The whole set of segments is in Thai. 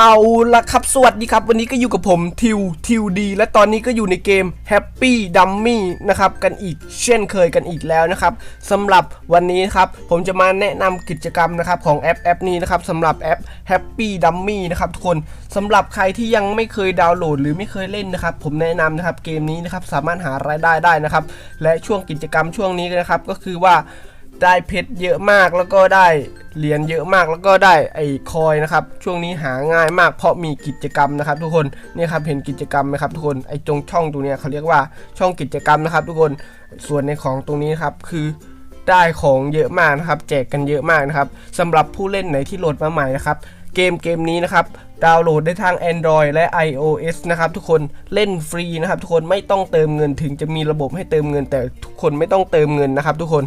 เอาละครับ สวัสดีครับ วันนี้ก็อยู่กับผมทิวทิวดี และตอนนี้ก็อยู่ในเกม Happy Dummy นะครับ กันอีกเช่นเคยกันอีกแล้วนะครับสำหรับวันนี้ครับผมจะมาแนะนำกิจกรรมนะครับของแอปแอปนี้นะครับสำหรับแอป Happy Dummy นะครับทุกคนสำหรับใครที่ยังไม่เคยดาวน์โหลด หรือไม่เคยเล่นนะครับ ผมแนะนำนะครับเกมนี้นะครับสามารถหารายได้ได้นะครับ และช่วงกิจกรรมช่วงนี้นะครับก็คือว่า ได้เพชรเยอะมากแล้วก็ได้เหรียญเยอะมากแล้วก็ได้ไอ้คอยนะครับ ช่วงนี้หาง่ายมากเพราะมีกิจกรรมนะครับ ทุกคนนี่ครับเห็นกิจกรรมไหมครับ ทุกคนไอ้จงช่องตรงนี้เขาเรียกว่าช่องกิจกรรมนะครับ ทุกคนส่วนในของตรงนี้ครับคือได้ของเยอะมากนะครับ แจกกันเยอะมากนะครับสำหรับผู้เล่นไหนที่โหลดมาใหม่นะครับเกมเกมนี้นะครับดาวน์โหลดได้ทาง Android และ iOS นะครับทุกคนเล่นฟรีนะครับ ทุกคนไม่ต้องเติมเงินถึงจะมีระบบให้เติมเงิน แต่ทุกคนไม่ต้องเติมเงินนะครับ ทุกคน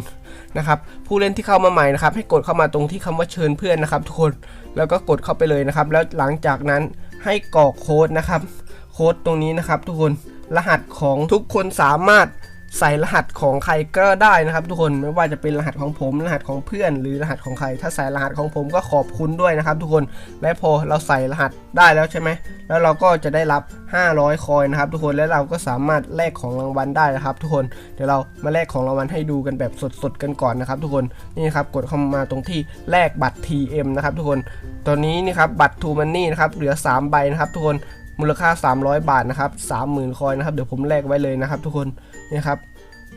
นะครับผู้เล่นที่เข้ามาใหม่นะครับให้กดเข้ามาตรงที่คำว่าเชิญเพื่อนนะครับทุกคนแล้วก็กดเข้าไปเลยนะครับ แล้วหลังจากนั้นให้กรอกโค้ดนะครับ โค้ดตรงนี้นะครับ ทุกคนรหัสของทุกคนสามารถ ใส่รหัสของใครก็ได้นะครับ ทุกคนไม่ว่าจะเป็นรหัสของผมรหัสของเพื่อน หรือรหัสของใคร ถ้าใส่รหัสของผมก็ขอบคุณด้วยนะครับ ทุกคนและพอเราใส่รหัสได้แล้วใช่ไหมแล้วเราก็จะได้รับ 500 คอยนะครับ ทุกคนและเราก็สามารถแลกของรางวัลได้นะครับ ทุกคนเดี๋ยวเรามาแลกของรางวัลให้ดูกันแบบสดๆกันก่อนนะครับ ทุกคนนี่ครับกดเข้ามาตรงที่แลกบัตร TM นะครับ ทุกคนตอนนี้นี่ครับบัตร True Money นะครับเหลือ 3 ใบนะครับ ทุกคน มูลค่า 300 บาทนะครับ30,000คอยนะครับเดี๋ยวผมแลกไว้เลยนะครับ ทุกคนนี่ครับ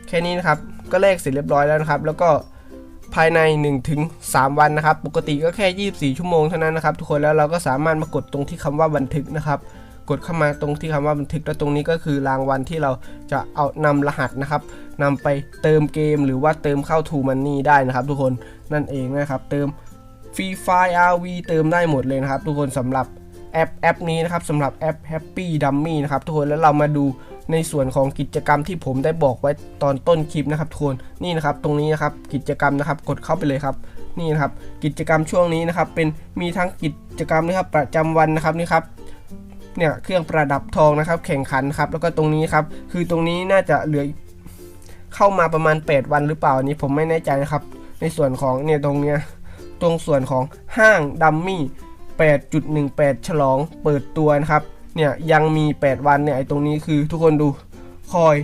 แค่นี้นะครับก็เลขเสร็จเรียบร้อยแล้วนะครับ แล้วก็ภายใน1-3ถึง3วันนะครับ ปกติก็แค่ 24 ชั่วโมงเท่านั้นนะครับทุกคนแล้วเราก็สามารถมากดตรงที่คำว่าบันทึกนะครับกดเข้ามาตรงที่คำว่าบันทึกแล้วตรงนี้ก็คือรางวัลที่เราจะเอานำรหัสนะครับนำไปเติมเกมหรือว่าเติมเข้า True Money ได้นะครับ ทุกคนนั่นเองนะครับ เติมฟรีไฟ RV เติมได้หมดเลยนะครับ ทุกคนสำหรับ แอปแอปนี้นะครับสำหรับแอป Happy Dummy นะครับทุกคนแล้วเรามาดูในส่วนของกิจกรรมที่ผมได้บอกไว้ตอนต้นคลิปนะครับทุกคนนี่นะครับตรงนี้นะครับกิจกรรมนะครับกดเข้าไปเลยครับนี่นะครับกิจกรรมช่วงนี้นะครับเป็นมีทั้งกิจกรรมนะครับประจำวันนะครับนี่ครับเนี่ยเครื่องประดับทองนะครับ แข่งขันครับแล้วก็ตรงนี้ครับคือตรงนี้น่าจะเหลือเข้ามาประมาณ 8 วันหรือเปล่าอันนี้ผมไม่แน่ใจนะครับ ในส่วนของเนี่ยตรงเนี้ยตรงส่วนของห้างดัมมี่ 8.18 ฉลองเปิดตัวนะครับ เนี่ยยังมี 8 วันเนี่ยไอตรงนี้คือทุกคนดูคอย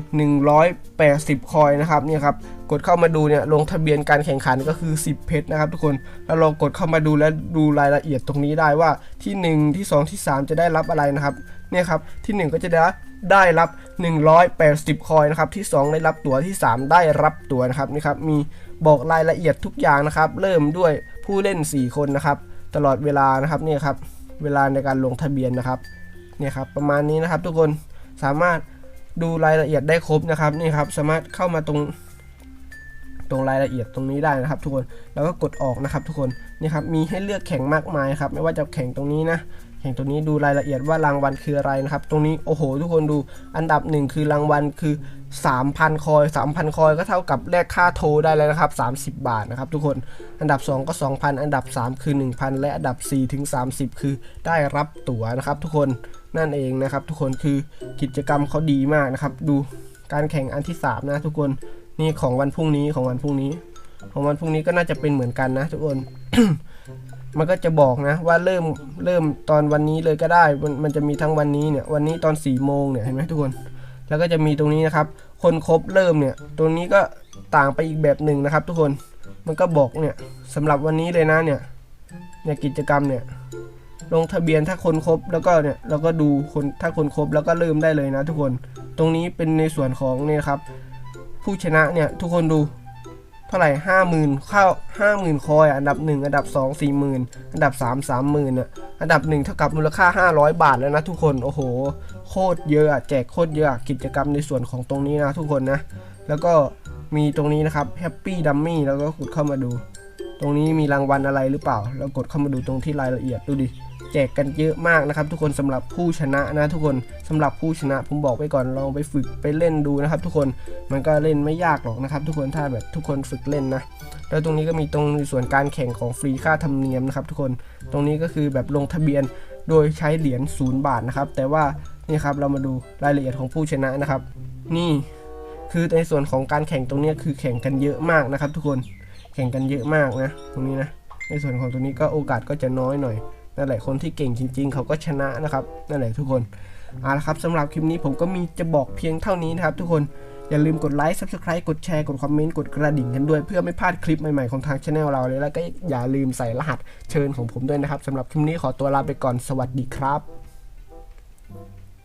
180 คอยนะครับเนี่ยครับกดเข้ามาดูเนี่ยลงทะเบียนการแข่งขันก็คือ 10 เพชรนะครับ ทุกคนแล้วเรากดเข้ามาดูและดูรายละเอียดตรงนี้ได้ว่าที่ 1 ที่ 2 ที่ 3 จะได้รับอะไรนะครับเนี่ยครับที่ 1 ก็จะได้ได้รับ 180 คอยนะครับที่ 2 ได้รับตั๋วที่ 3 ได้รับตั๋วนะครับนี่ครับมีบอกรายละเอียดทุกอย่างนะครับ เริ่มด้วยผู้เล่น 4 คนนะครับ ตลอดเวลานะครับนี่ครับเวลาในการลงทะเบียนนะครับเนี่ยครับประมาณนี้นะครับ ทุกคนสามารถดูรายละเอียดได้ครบนะครับนี่ครับสามารถเข้ามาตรง ตรงรายละเอียดตรงนี้ได้นะครับทุกคนแล้วก็กดออกนะครับทุกคนนี่ครับมีให้เลือกแข่งมากมายครับไม่ว่าจะแข่งตรงนี้นะแข่งตรงนี้ดูรายละเอียดว่ารางวัลคืออะไรนะครับ ตรงนี้โอ้โห ทุกคนดูอันดับหนึ่งคือรางวัลคือ 3,000 คอย 3,000 คอยก็เท่ากับแลกค่าโทรได้แล้วนะครับ 30 บาทนะครับทุกคนอันดับ 2 ก็ 2,000 อันดับ 3 คือ 1,000 และอันดับ4ถึง30 คือได้รับตั๋วนะครับ ทุกคนนั่นเองนะครับ ทุกคนคือกิจกรรมเขาดีมากนะครับ ดูการแข่งอันที่ 3 นะทุกคน นี่ของวันพรุ่งนี้ของวันพรุ่งนี้ ของวันพรุ่งนี้ก็น่าจะเป็นเหมือนกันนะทุกคน มันก็จะบอกนะ ว่าเริ่มเริ่มตอนวันนี้เลยก็ได้มันมันจะมีทั้งวันนี้เนี่ย วันนี้ตอน4ี่โมงเนี่ยเห็นไหมทุกคน แล้วก็จะมีตรงนี้นะครับ คนครบเริ่มเนี่ย ตรงนี้ก็ต่างไปอีกแบบหนึ่งนะครับ ทุกคน มันก็บอกเนี่ยสำหรับวันนี้เลยนะเนี่ยเนี่ยกิจกรรมเนี่ยลงทะเบียนถ้าคนครบแล้วก็เนี่ยเราก็ดูคนถ้าคนครบแล้วก็เริ่มได้เลยนะทุกคน ตรงนี้เป็นในส่วนของเนี่ยครับ ผู้ชนะเนี่ยทุกคนดูเท่าไหร่ห้าหมื่นเข้าห้าหมื่นคอยอันดับหนึ่งอันดับสองสี่หมื่นอันดับสามสามหมื่นอะอันดับหนึ่งเท่ากับมูลค่าห้าร้อยบาทแล้วนะทุกคนโอ้โห โคตรเยอะแจกโคตรเยอะอะกิจกรรมในส่วนของตรงนี้นะทุกคนนะ แล้วก็มีตรงนี้นะครับแฮปปี้ดัมมี่แล้วก็กดเข้ามาดู ตรงนี้มีรางวัลอะไรหรือเปล่าแล้วกดเข้ามาดูตรงที่รายละเอียดดูดิแจกกันเยอะมากนะครับ ทุกคนสำหรับผู้ชนะนะทุกคนสำหรับผู้ชนะผมบอกไปก่อนลองไปฝึกไปเล่นดูนะครับ ทุกคนมันก็เล่นไม่ยากหรอกนะครับ ทุกคนถ้าแบบทุกคนฝึกเล่นนะแล้วตรงนี้ก็มีตรงส่วนการแข่งของฟรีค่าธรรมเนียมนะครับ ทุกคนตรงนี้ก็คือแบบลงทะเบียนโดยใช้เหรียญศูนย์บาทนะครับ แต่ว่านี่ครับเรามาดูรายละเอียดของผู้ชนะนะครับ นี่คือในส่วนของการแข่งตรงนี้คือแข่งกันเยอะมากนะครับ ทุกคน ข่งกันเยอะมากนะตรงนี้นะ ในส่วนของตรงนี้ก็โอกาสก็จะน้อยหน่อยนั่นแหละคนที่เก่งจริง ๆ เขาก็ชนะนะครับนั่นแหละทุกคนเอาละครับสำหรับคลิปนี้ผมก็มีจะบอกเพียงเท่านี้นะครับ ทุกคนอย่าลืมกดไลค์ subscribe กดแชร์ กดคอมเมนต์ กดกระดิ่งกันด้วย เพื่อไม่พลาดคลิปใหม่ๆ ของทางช anel เราเลย แล้วก็อย่าลืมใส่รหัสเชิญของผมด้วยนะครับสำหรับคลิปนี้ขอตัวลาไปก่อนสวัสดีครับ